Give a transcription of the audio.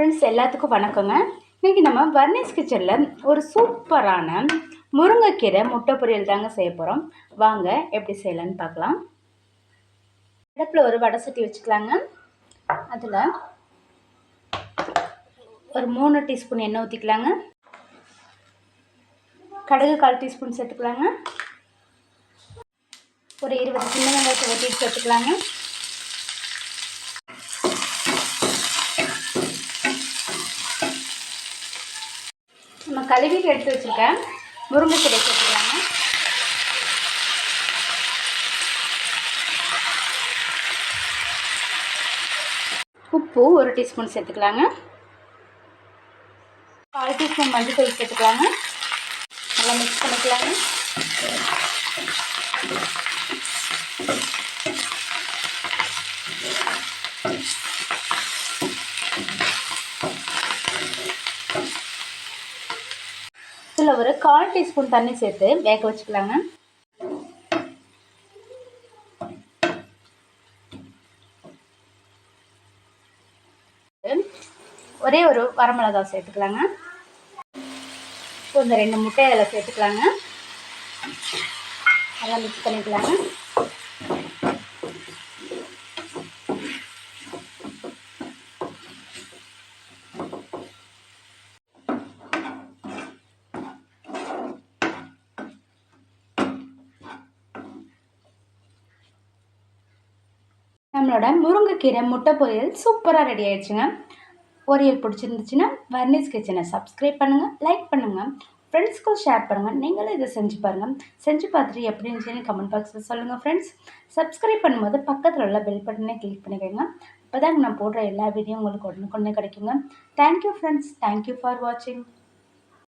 Friends எல்லாத்துக்கும் வணக்கங்க. இன்றைக்கி நம்ம வர்னிஸ் கிச்சனில் ஒரு சூப்பரான முருங்கைக்கீரை முட்டை பொரியல் தாங்க செய்ய போகிறோம் வாங்க எப்படி செய்யலான்னு பார்க்கலாம். அடுப்பில் ஒரு வடை சட்டி வச்சுக்கலாங்க. அதில் ஒரு மூணு டீஸ்பூன் எண்ணெய் ஊற்றிக்கலாங்க கடுகு கால் டீஸ்பூன் சேர்த்துக்கலாங்க. ஒரு இருபது சின்ன வெங்காயத்தை வெட்டிட்டு சேர்த்துக்கலாங்க. நம்ம கழுவிட்டு எடுத்து வச்சுருக்கேன் முருங்கைக்கீரை சேர்த்துக்கலாங்க உப்பு ஒரு டீஸ்பூன் சேர்த்துக்கலாங்க. கால் டீஸ்பூன் மஞ்சள் தூள் சேர்த்துக்கலாங்க. நல்லா மிக்ஸ் பண்ணிக்கலாங்க. இதில் ஒரு கால் டீஸ்பூன் தண்ணி சேர்த்து வேக வச்சுக்கலாங்க. ஒரே ஒரு வரமிளகா சேர்த்துக்கலாங்க. இப்போ இந்த ரெண்டு முட்டை அதில் சேர்த்துக்கலாங்க. நல்லா மிக்ஸ் பண்ணிக்கலாங்க. நம்மளோட முருங்கைக்கீரை முட்டை பொரியல் சூப்பராக ரெடி ஆயிடுச்சுங்க. பொரியல் பிடிச்சிருந்துச்சுன்னா வர்னிஸ் கிச்சனை சப்ஸ்கிரைப் பண்ணுங்கள் லைக் பண்ணுங்கள் ஃப்ரெண்ட்ஸ்க்கும் ஷேர் பண்ணுங்கள் நீங்களும் இதை செஞ்சு பாருங்கள் செஞ்சு பார்த்துட்டு எப்படி இருந்துச்சுன்னு கமெண்ட் பாக்ஸில் சொல்லுங்கள் ஃப்ரெண்ட்ஸ் சப்ஸ்கிரைப் பண்ணும்போது பக்கத்தில் உள்ள பெல் பட்டனே கிளிக் பண்ணிக்கோங்க. அப்போ நான் போடுற எல்லா வீடியோ உங்களுக்கு உடனுக்குடனே கிடைக்குங்க. தேங்க்யூ ஃப்ரெண்ட்ஸ் தேங்க்யூ ஃபார் வாட்சிங்